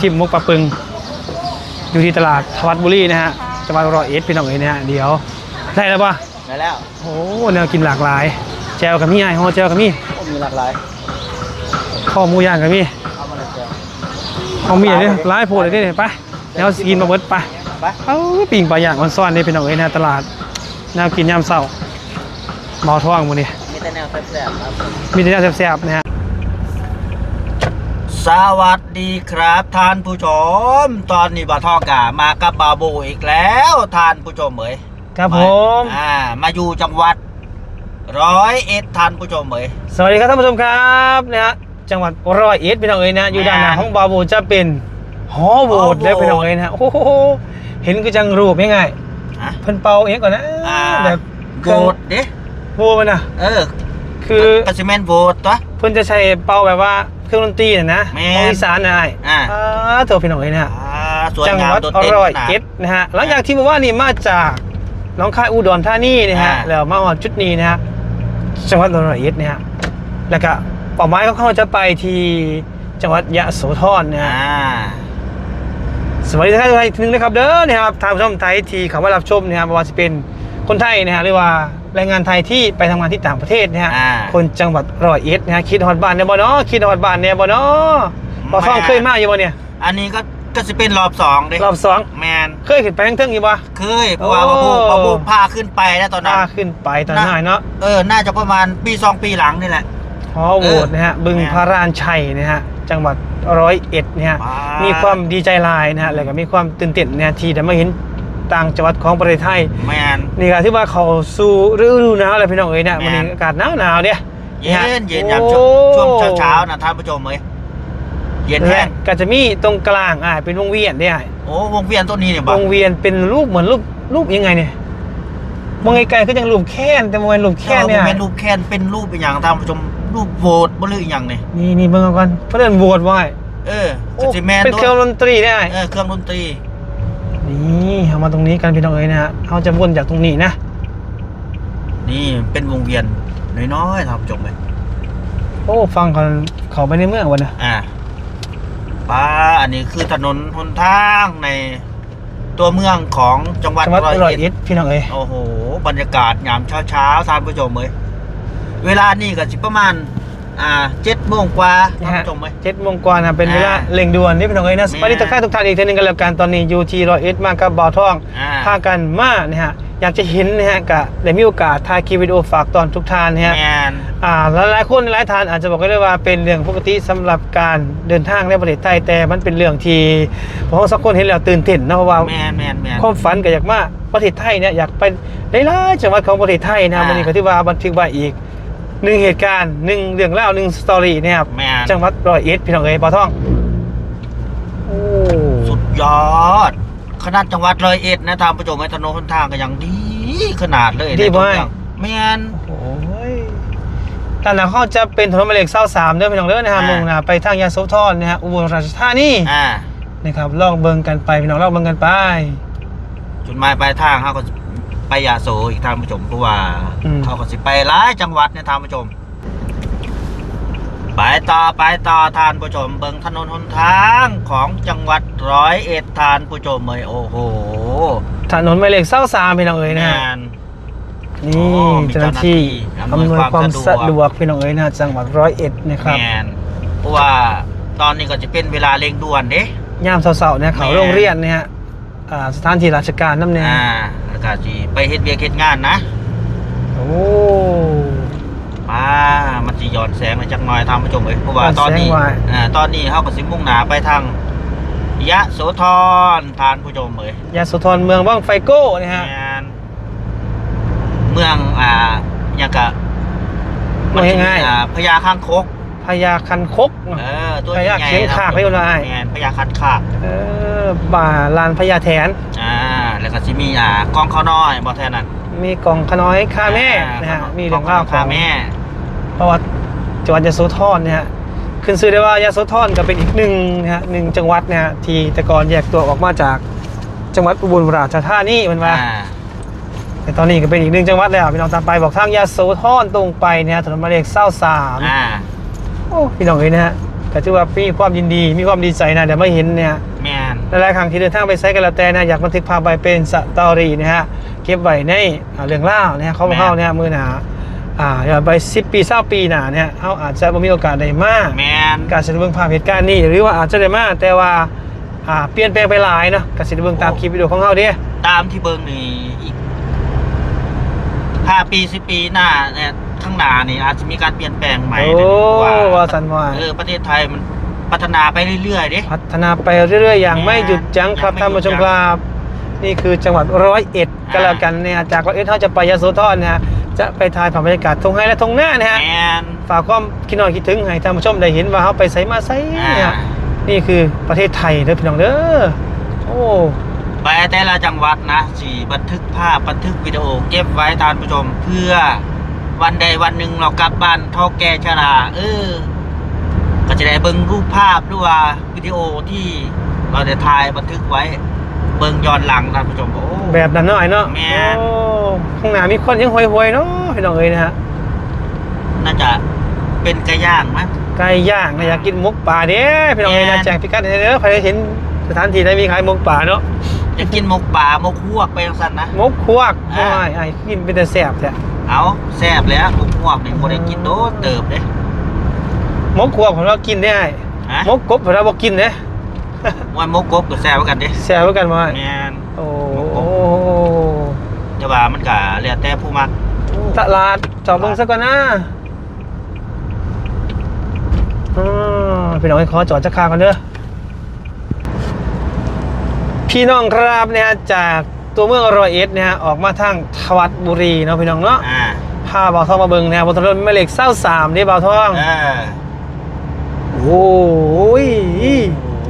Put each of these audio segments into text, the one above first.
ชิมมุกปลาปึง อยู่ที่ตลาดทวัดบุรีนะฮะจังหวัดร้อยเอ็ดพี่น้องเอ๋ยนะฮะเดี๋ยวได้แล้วปะได้แล้วโอ้แนวกินหลากหลาย แจวกับมี่ไอ้ฮอแจวกับมี่โอ้มีหลากหลายข้อหมูย่างกับมี่เอามาเลยเจ้าเอามีอะไรร้ายโพดเลยเนี่ยไปแล้วสกินมาเบิดไปไปเอ้าปิ่งปลาย่างมันซ่อนนี่พี่น้องเอ๋ยนะตลาดแนวกินยามเช้าเมาท้องมื้อนี้มีแต่แนวแซ่บๆครับมีแต่แนวแซ่บๆนะฮะ สวัสดีครับท่านผู้ชม ตอนนี้บาทอกามากับบาโบอีกแล้วท่านผู้ชมเอ๋ยครับผมอ่ามาอยู่จังหวัดร้อยเอ็ดท่านผู้ชมเอ๋ยสวัสดีครับท่านผู้ชมครับนะฮะจังหวัดร้อยเอ็ดพี่น้องเอ๋ยนะอยู่ด้านหน้าแม่ของบาโบจะเป็นหอโหวตหอโหวตแล้วพี่น้องเอ๋ยนะโอ้โหเห็นคือจังรูปง่ายฮะๆเพิ่นเป่าเองก่อนนะอ่าแบบโหวตเด้โบมันนะเออ คือกสิเมนโหวตตัวเพิ่นจะใช้เป่าแบบว่า เครื่องดนตรีน่ะนะแม่นของอีสานนะไอ้อ่า อ่าตัวพี่น้องเอ๋ยนะฮะ อ่าสวยจังงามหวัดโดดเด่นร้อยขนาดเอ็ดนะฮะหลังจากที่บอกว่านี่มาจากหน้องคายอุดรธานีนะฮะอ่า แล้วมาฮอดจุดนี้นะฮะจังหวัดร้อยเอ็ดนะฮะแล้วก็เป้าหมายของเขาจะไปที่จังหวัดยะโสธรนะอ่าฮะสวัสดีท่านผู้ชมอีกทีนึงนะครับเด้อนะครับทางผู้ชมไทยที่เขามารับชมนะครับไม่ว่าจะเป็นคนไทยนะฮะหรือว่า แรงงานไทยที่ไปทำงานที่ต่างประเทศนะฮะอ่า คนจังหวัดร้อยเอ็ดนะฮะคิดฮอดบ้านเนี่ยบ่เนาะคิดฮอดบ้านเนี่ยบ่เนาะบ่ฟ้องเคยมาอยู่บ่เนี่ยอันนี้ก็ก็จะเป็นรอบสองเด้รอบสองแมนเคยขึ้นไปทั้งเทิงอยู่บ่ เคยเพราะว่าโอ้บาบูบาบูพาขึ้นไปแล้วตอนนั้นพาขึ้นไปตอนนั้นเนาะเออน่าจะประมาณปีสองปีหลังนี่แหละ ฮอโหวตนะฮะบึงแม่นพระรานชัยนะฮะจังหวัดร้อยเอ็ดนะฮะว้าวมีความดีใจหลายนะฮะแล้วก็มีความตื่นเต้นนะฮะที่ได้มาเห็น ต่างจังหวัดของประเทศไทยแมน นี่ก็ที่ว่าเขาสู่ฤดูหนาวเลยพี่น้องเอ้ยเนี่ยแม่วันนนี้อากาศหนาวหนาวๆเนี่ยเย็นเย็นฮะยามโอ้ช่วงช่วงเช้าเช้าๆนะท่านผู้ชมเอ้ยเย็นแห้และงก็จะมีตรงกลางอ่าเป็นวงเวียนเนี่ยโอ้วงเวียนต้นนี้เนี่ยวบ้างงเวียนเป็นรูปเหมือนรูปรูปยังไงเนี่ยมองไกลๆก็ยังรูปแค้นแต่มองเป็นรูปแค้นเนี่ย เป็นรูปแคนเป็นรูปเป็นอย่างท่านผู้ชมรูปโหวตบ่หรืออย่างเนี่ยนี่นี่เบิ่งเอาก่อนเพื่อนโหวตไว้เออโอ้ก็สิแมนเป็นเครื่องดนตรีเนี่ยเออเครื่องดนตรี นี่เอามาตรงนี้กันพี่น้องเอ้ยนะฮะเขาจะวนจากตรงนี้นะ นี่เป็นวงเวียนน้อยๆท่านผู้ชมเลยโอ้ฟังเขาเขาไปในเมืองวันนะอ่าป้าอันนี้คือถนนหนทางในตัวเมืองของจังหวัดจังหวัดร้อยร้อยเอ็ดเอ็ดพี่น้องเอ้ยโอ้โห บรรยากาศยามเช้าเช้าๆท่านผู้ชมเลยเวลานี่ก็สิประมาณ อ่าเจ็ดโมงกว่าท่านผู้ชมเลยเจ็ดโมงกว่านะเป็นเวลาอ่าเร่งด่วนนี่พี่น้องเอ้ยนะแม่สวัสดีทุกท่านทุกท่านอีกทีหนึงกันแล้วกันตอนนี้อยู่ที่ร้อยเอ็ดมากับบ่าวทองอ่า พากันมานะฮะอยากจะเห็นนะฮะกะได้มีโอกาสถ่ายคลิปวิดีโอฝากตอนทุกท่านนะฮะ แมน อ่าหลายๆคนหลายท่านอาจจะบอกได้ว่าเป็นเรื่องปกติสำหรับการเดินทางในประเทศไทยแต่มันเป็นเรื่องที่ผมว่าสักคนเห็นแล้วตื่นเต้นนะเพราะว่าแมนแมนแมน ความฝันก็อยากมาประเทศไทยเนี่ยอยากไปหลายๆจังหวัดของประเทศไทยนะอ่า วันนี้ก็ที่ว่าบันทึกไว้อีก หนึ่งเหตุการณ์หนึ่งเรื่องเล่าวหนึ่งสตอรี่เนี่ยครับแมนจังหวัดร้อยเอ็ดพี่น้องเอ๋ยปอท่องโอ้สุดยอด ขนาดจังหวัดร้อยเอ็ดนะท่านผู้ชมไอ้ถนนหนทางก็ยังดีขนาดเลยดีในทุบ่กไอ้อย่างแมนโอ้ยตอนนั้นเขาจะเป็นถนนหมายเลขเศร้าสามเด้อพี่น้องเด้อนะฮะอ่ามุ่งหน้าไปทางยาโสธรนะฮะอุบลราชธานีอ่านะครับลองเบิ่งกันไปพี่น้องลองเบิ่งกันไป จุดหมายปลายทางเขาก็ ไปยาโสอีกท่านผู้ชมเพราะว่าอืม เขาก็สิไปหลายจังหวัดเนี่ยท่านผู้ชม ไปต่อไปต่อท่านผู้ชม เบิ่งถนนหนทางของจังหวัดร้อยเอ็ดท่านผู้ชมเลยโอ้โหถนนหมายเลขเศร้าสามพี่น้องเอ๋ยนะฮะ งานนี่โอ้มีเจ้าหน้าที่เจ้าหอำน้าที่นวยความอำนวยความสะสะดดววก กพี่น้องเอ๋ยนะจังหวัดร้อยเอ็ดนะครับแมนเพราะว่าตอนนี้ก็จะเป็นเวลาเร่งด่วนเด้ยามเสาๆเนี่ยเขาแม่โรงเรียนเนี่ยฮะ อ่าสถานที่ราชการน้ำเนี่ยอ่าแล้วก็จีไปเฮ็ดเวียกเฮ็ดงานนะโอ้ป้ามันจะย้อนแสงมาจักหน่อยท่านผู้ชมเลยเพราะว่าตอนนี้ย้อนแสงไว้อ่าตอนนี้เขาก็สิมุ่งหนาไปทางยะโสธรท่านผู้ชมเลยยาสุธรเมืองบ้างไฟโก้เนี่ยฮะแมนเมืองอ่าอย่างกะเมืองง่ายอ่าพญาข้างคกพญาคันคกเออตัวพญาใหญ่ๆเขียงขากไม่รู้อะไรแมนพญาคันขากเออ บ่าลานพญาแถนอ่าแล้วก็สิมีอ่ากองข้าวน้อยบ่แท่นั้นมีกล่องขน้อยค่าแม่อ่านะฮะกองมีเรื่องเล่าวขข้าองแม่ ประวัติจังหวัดยโสธรเนี่ยฮะขึ้นชื่อได้ว่ายโสธรก็เป็นอีกหนึ่งนะฮะหนึ่งจังหวัดเนี่ยฮะที่แต่ก่อนแยกตัวออกมาจากจังหวัดอุบลราชธานีมันว่าอ่า แต่ตอนนี้ก็เป็นอีกหนึ่งจังหวัดแล้วพี่น้องตามไปบอกทางยาโสธรตรงไปเนี่ยถนนหมายเลขเศร้าสามอ่าโอ้พี่น้องเอ้ยนะฮะก็ถือว่ามีความยินดีมีความดีใจนะเดี๋ยวมาเห็นเนี่ยแมน หลายๆครั้งที่เดินทางไปไซต์กันแล้วแต่นะอยากบันทึกภาพไว้เป็นสตอรี่นะฮะเก็บไว้ในอ่าเรื่องเล่าวนะฮะเขาบอกเขาเนี่ยมือหนาอ่าอย่าไปสิบปีเศร้าปีหนาเนี่ยเขาอาจจะไม่มีโอกาสได้มากแมนการเสนอเบื้องภาพเหตุการณ์นี้หรือว่าอาจจะได้มาแต่ว่าอ่าเปลี่ยนแปลงไปหลายเนาะการเสนอเบื้องตามคลิปวิดีโอของเขาเด้ตามที่เบิ้งนี่อีกห้าปีสิบปีหน้าเนี่ยข้างหน้านี่อาจจะมีการเปลี่ยนแปลงใหม่โอ้เลยเพราะว่าสันว่าเออประเทศไทยมัน พัฒนาไปเรื่อยๆเด้พัฒนาไปเรื่อยๆ อย่างไม่หยุดยั้งครับยังไม่ท่านผู้ชมหยุดยั้คงรับนี่คือจังหวัดร้อยเอ็ดก็อ่าแล้วกันเนี่ยจากร้อยเอ็ดเขาจะไปยโสธรนะฮะจะไปถ่ายภาพบรรยากาศทงไห้และทงหน้านะฮะแมนฝากความคิดนอนคิดถึงให้ท่านผู้ชมได้เห็นว่าเขาไปไสมาไสเนี่ยอ่านี่คือประเทศไทยเด้อพี่น้องเด้อโอ้ไปแต่ละจังหวัดนะสี่บันทึกภาพบันทึกวิดีโอเก็บไว้ท่านผู้ชมเพื่อวันใดวันหนึ่งเรากลับบ้านเท่าแก่ชราเออ ก็จะได้เบิ่งรูปภาพหรือว่าวิดีโอที่เราได้ถ่ายบันทึกไว้ เบิ่งย้อนหลังท่านผู้ชมโอ้ แบบนั้นเนาะไอ้เนาะแม่น โอ้ข้างหน้ามีคนยังหวยๆเนาะพี่น้องเอ้ยนะฮะน่าจะเป็นไก่ย่างมั้งไก่ย่างนะอยากกินหมกป่าเด้พี่น้องเอ้ยแม่นะนแจ้งพิกัดให้เด้อใครได้เห็นสถานที่ได้มีขายหมกป่าเนาะจะกินหมกป่าหมกฮวกไปจังซั่นนะ หมกควกอ่า โอ้ยไอ้กินเป็นแต่แซ่บแท้เอาแซ่บแล้วหมกฮวกนี่บ่ได้กินโดดเติบเด้ห มกควกของเรากินได้ฮะหมกกบของเราบ่กินเด้วันหมกกบก็แซ่บเหมือนกันเด้แซ่บเหมือนกันว่าแม่นโอ้หมกกบแต่ว่ามันก็แล้วแต่ผู้มักตลาดจอดเบิ่งซะก่อนนะอ่าพี่น้องขอจอดจักรคากันเด้อพี่น้องครับเนี่ยจากตัวเมืองร้อยเอ็ดเนี่ยฮะออกมาทางทวัดบุรีเนาะพี่น้องเนาะอ่าพาบ่าวทองมาเบิ่งเนี่ยบนถนนแม่เหล็กเศร้าสามนี่บ่าวทองเออ โอ้ย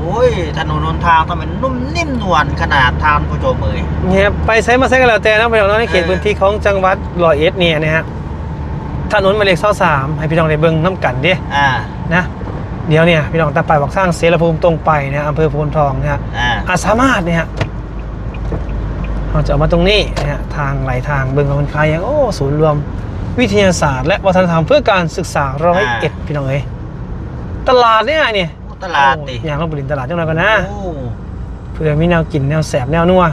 โอ้ยถนนหนทางทำไมนุ่มนิ่มนวลขนาดทานผู้ชมเอ่ยเนี่ยไปใช้มาใช้กันแล้วแต่เนาะพี่น้องเนาะในเขตเออพื้นที่ของจังหวัดร้อยเอ็ดเนี่ยนะฮะถนนแม่เหล็กเศร้าสามให้พี่น้องได้เบิ่งน้ำกันเด้อ่านะเดี๋ยวเนี่ยพี่น้องตาไปบอกสร้างเสรภูมิตรงไปนะอำเภอโพนทองนะฮะอ่าอาจสามารถเนี่ยฮะเราจะเอามาตรงนี้นะฮะทางไหลทางเบิ่งของคนคายอย่างโอ้ศูนย์รวมวิทยาศาสตร์และวัฒนธรรมเพื่อการศึกษาร้อยเอ็ดพี่น้องเอ้ย ตลาดเนี่ยนี่ตลาดติอย่างเราบรินตลาดจังหน่อยกันนะโอ้เพื่อมีแนวกินแนวแสบแนวนัว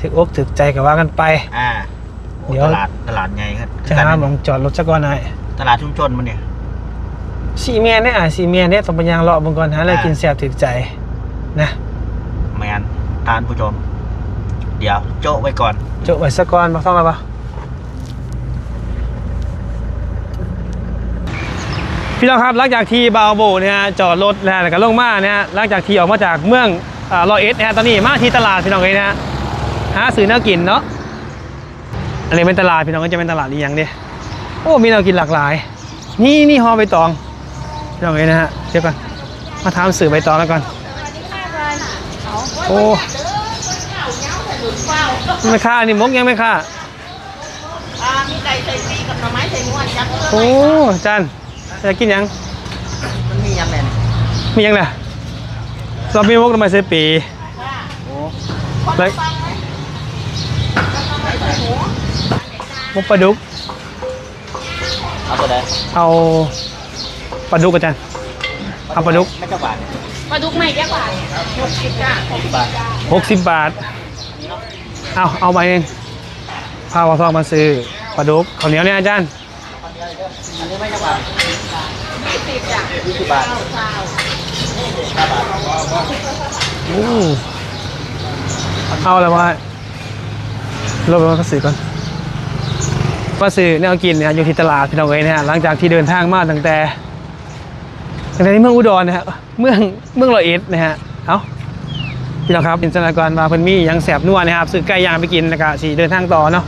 ถึกอกถึกใจกับว่ากันไป อ่าโอ้เดี๋ยวตลาดตลาดใหญ่ครับจะหาหมองจอดรถจักรก่อนหน่อยตลาดชุมชนมันเนี่ยสีเมียเนี่ยอะสีเมียเนี่ยต้องไปยางเลาะเบงก่อนหาอะไรกินแสบถึกใจนะแมนทานผู้ชม เดี๋ยวโจะไว้ก่อน โจะไว้สักก่อนมาฟังมาปะ พี่น้องครับหลังจากที่บาวโบเนี่ยฮะจอดรถนะฮะแล้วก็ลงมาเนี่ยฮะหลังจากที่ออกมาจากเมืองอ่ารอยเอ็ดนะฮะตอนนี้มาที่ตลาดพี่น้องเลยนะฮะหาซื้อแนวกินเนาะอันนี้เป็นตลาดพี่น้องก็จะเป็นตลาดอีกอย่างเดียโอ้มีแนวกินหลากหลาย นี่นี่ห่อใบตองพี่น้องเลยนะฮะเดี๋ยวก่อนมาถามสื่อใบตองแล้วก่อนโอ้ไม่ค่านี่มกยังไม่ค่าอ่ามีไก่ใส่ปีกับหน่อไม้ใส่ม้วนจับเพื่อโอ้จัน จะกินหยัง มันมียังไงมีหยังล่ะเรามีมกทำไมเซปีโอ้แล้วมกปลาดุก เอาตัวใดเอาปลาดุกอาจารย์เอาปลาดุกไม่เจ้าบาทปลาดุกใหม่ยักษ์บาทหกสิบจ้าหกสิบบาทหกสิบบาท เอาเอาไปเองพาว่าทองมาซื้อปลาดุกข้าวเหนียวเนี่ยอาจารย์อันนี้ไม่เจ้าบาท ยี่สิบจ้ะยี่สิบบาทเก้าเก้าห้าบาทอู้เอาอะไรวะรบกวนมาซื้อก่อนมาซื้อแนวกินเนี่ยอยู่ที่ตลาดพี่น้องเอ้ยนะฮะหลังจากที่เดินทางมาตั้งแต่ตั้งแต่ที่เมืองอุดรนะฮะเมืองเมืองร้อยเอ็ดนะฮะเอาพี่น้องครับจินตนาการมาเพิ่นมียังแสบนัวนะครับซื้อไก่ย่างไปกินแล้วก็สีเดินทางต่อเนาะ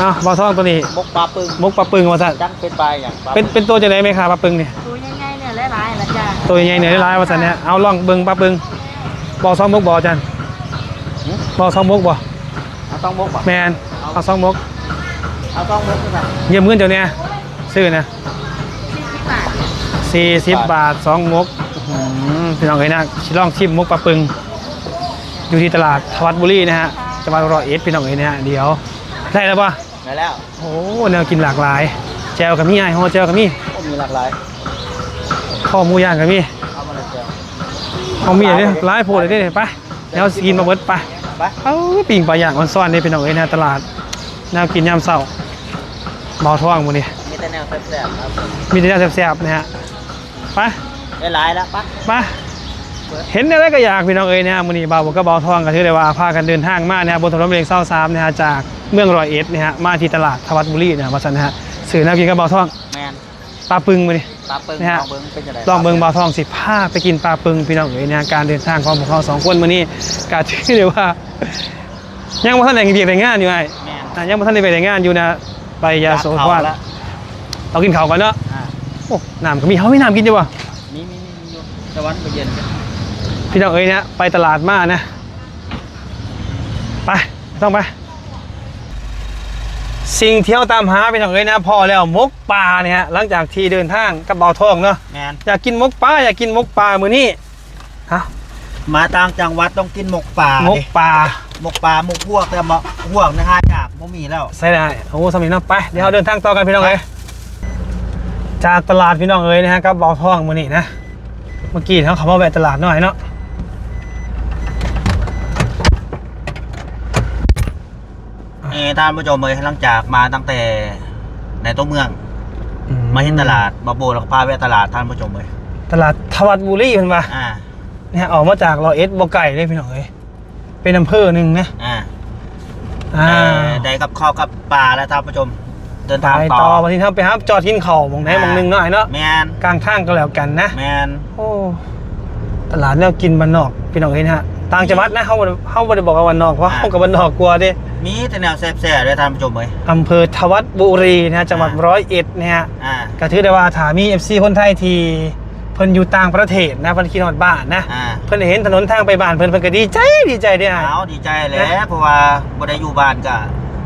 อาบอทองตัวนี้มกปลาปึงมกปลาปึงมาสั่นจังเป็นปลาอย่างปลาเป็นเป็นตัวจะไหนไหมครับปลาปึงเนี่ยตัวใหญ่ๆเนี่ยหลายๆละจ้าตัวใหญ่เหนือร้ายว่าสันเนี่ยเอาล่องเบิงปลาปึงบอซองมกบอจันบอซองมกบอเอาต้องมกป่ะแมนเอาซองมกเอาต้องมกด้วยกันเยี่ยมเงินเจ้าเนี่ยซื้อนะสี่สิบบาทสี่สิบบาทสองมกอื้อหือพี่น้องเอ้ยนะชิลองชิมมกปลาปึง อยู่ที่ตลาดทวัดบุรีนะฮะจังหวัดร้อยเอ็ดพี่น้องเอ้ยนะฮะเดี๋ยว ได้แล้วปะได้แล้ว โอ้แนวกินหลากหลาย แจจวกับมีไอ้ห่อแจวกับมีโอ้มีหลากหลายข้อหมูย่างกับมีเอามาเลยเจ้าเอามีเลยร้ายโพดเลยเด้ไปเดี๋ยวกินมาเบิดไปไปเอ้าปิ่งปลาย่างมันซ่อนนี่เป็นเอาไว้ในตลาดแนวกินยามเช้าเบาท้องมื้อนี้มีแต่แนวแซ่บๆครับมีแต่แนวแซ่บๆนะฮะไปได้หลายแล้วปะมาเห็นอะไรก็อยากพี่น้องเอ้ยนะฮะมื้อนี้บ่าวผมก็เบาท้องก็ถือได้ว่าพากันเดินทางมานะฮะบนถนนเลียงเศร้าสามนะฮะจาก เมืองร้อยเอ็ดนะฮะมาที่ตลาดทวัดบุรีนะฮะว่าซั่นนะฮะสื่อแนวกินก็เบาท้องแมนปลาปึงมื้อนี้ปลาเปิ้งนะฮะ ลองเบิ้งเป็นจังไดลองเบิงเบาทองสิพาไปกินปลาปึงพี่น้องเอ๋ยนะการเดินทางของพวกเขาสองคนมื้อนี้กาชื่อเลยว่า ยังบ่ทันได้เบียกแต่งงานอยู่ไอ้แมนอะยังบ่ทันได้ไปแต่งงานอยู่นะไปยาโสธเอรละเรากินข้าวก่อนเนาะอ่าโอ้น้ำก็มีเฮามีน้ำกินจ้ะวะมีมีมีมีอยู่ตะวันไปเย็นกันพี่น้องเอ๋ยนะไปตลาดมานะไปต้องไป สิ่งที่เราตามหาพี่น้องเอ๋ยนะพอแล้วมกปลาเนี่ยฮะหลังจากที่เดินทางกับเบาทองเนาะแมนอยากกินมกปลาอยากกินมกปลามื้อนี้ฮะมาต่างจังหวัดต้องกินหมกป่ามกปลาหมกป่าหมกพวกแต่หมกพวกนะฮะจากบ่มีแล้วใช่ได้โอ้สมิงเนาะไปเดี๋ยวเราเดินทางต่อกันพี่น้องเอ้ยจากตลาดพี่น้องเอ้ยนะฮะกับเบาทองมือนี่นะเมื่อกี้เขาขับมาแวะตลาดหน่อยเนาะ ท่านผู้ชมเลยหลังจากมาตั้งแต่ในตัวเมือง มาเห็นตลาดบาโบแล้วก็พาไปตลาดท่านผู้ชมเลยตลาดทวัดบุรีเพิ่นว่าอ่าเนี่ยออกมาจากรอยเอสบ่ไก่เลยพี่น้องเอ้ยเป็นอำเภอหนึ่งนะอ่าอ่าได้ได้กับข้าวกับปลาแล้วท่านผู้ชมเดินไปทางต่ต่ออวันนี้ทำไปครับจอดกินข้าวหมองไหนหมองหนึงหน่อยเนาะแมนกลางทางก็แล้วกันนะแมนโอ้ตลาดแนวกินบ้านนอกพี่น้องเอ้ยนะฮะต่างจังหวัดนะเฮาบ่ได้เฮาบ่ได้บอกว่าบ้านนอกเพราะเฮากับบ้านนอกกลัวเด้ มีแต่แนวแซ่บๆเลยท่านผู้ชมเลยอำเภอทวัดบุรีนะฮะจังหวัดร้อยเอ็ดนะฮะอ่า ก็ถือได้ว่าถามี FC คนไทยที่เพิ่นอยู่ต่างประเทศนะเพิ่นคิดฮอดบ้านนะ อ่า เพิ่นเห็นถนนทางไปบ้านเพิ่นเพิ่นก็ดีใจดีใจเด้อเอาดีใจแหล้วเพราะว่าบ่ได้อยู่บ้านก็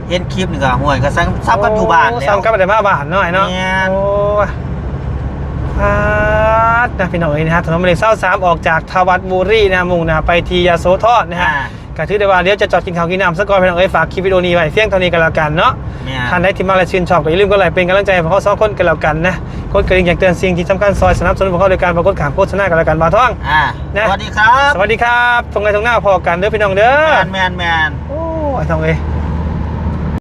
เห็นคลิปนี่ก็ห่วยก็ซังซับกันอยู่บ้านแล้ว ซ้ำกับได้มาบ้านหน่อยเนาะแม่น โอ้ยอาดนะพี่น้องเอ้ยนะฮะถนนหมายเลข23ออกจากทวัดบุรีนะมุ่งหน้าไปที่ยโสธรนะฮะ อ่า ก็ถือได้ว่าเดี๋ยวจะจอดกินข้าวกินน้ำสักก่อนพี่น้องเอ้ยฝากคลิปวิดีโอนี้ไว้เพียงเท่านี้ก็แล้วกันเนาะแม่นท่านใดที่มาและชื่นชอบก็อย่าลืมกดไลค์เป็นกำลังใจให้พวกเขาสองคนกันแล้วกันนะกดกระดิ่งอย่างเตือนสิ่งที่สำคัญซอยสนับสนุนพวกเขาโดยการปรากฏข่าวโฆษณากันแล้วกันบาท่องอ่านะสวัสดีครับสวัสดีครับตรงไหนตรงหน้าพอกันเด้อพี่น้องเด้อแมนแมนแมนโอ้ยทองเอ้ย